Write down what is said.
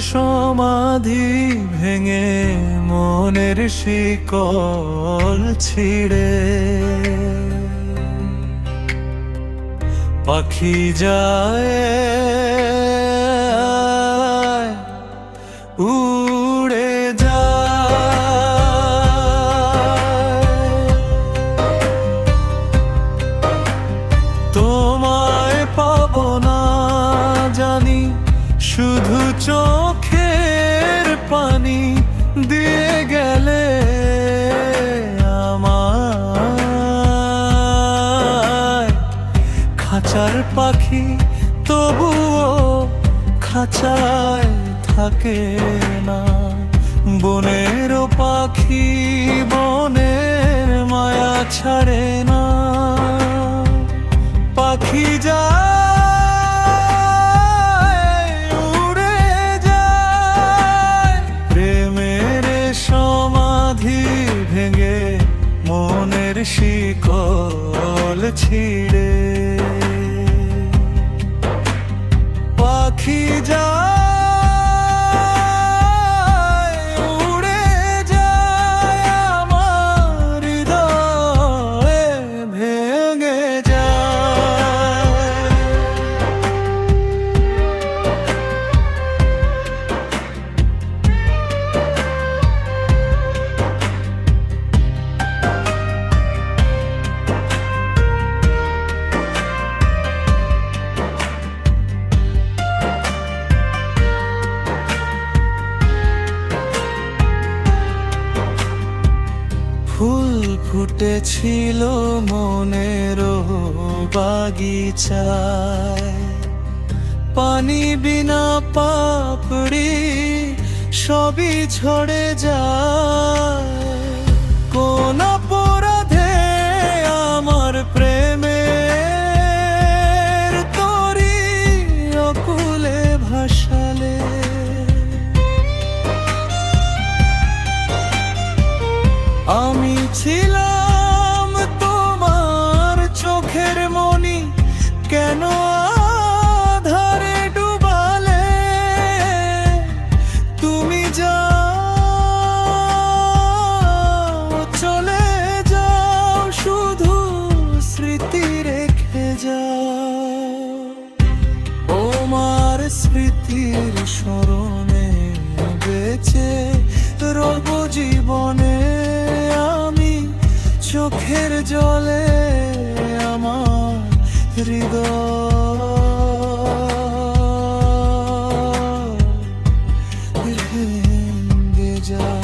সমাধি ভেঙে মনের শিকল ছিড়ে। পাখি যায়, উড়ে যায়। তোমায় পাবো না জানি, শুধু চোখের পাখি তবুও খাঁচায় থাকে না। বনের পাখি বনের মায়া ছাড়ে না। পাখি সমাধি ভেঙে মনের শিকল ছিড়ে। পাখি যায় ফুটেছিল মনের বাগিচায়। পানি বিনা পাপড়ি সবই ঝরে যায়। কোন অপরাধে আমার প্রেমের তরি অকুলে ভাসালে। আমি ছিলাম তোমার চোখের মনি কেন আধারে তুমি চলে যাও, শুধু স্মৃতি রেখে স্মৃতির স্মরণে বেঁচে রব জীবনে চোখের জলে আমার হৃদয় যা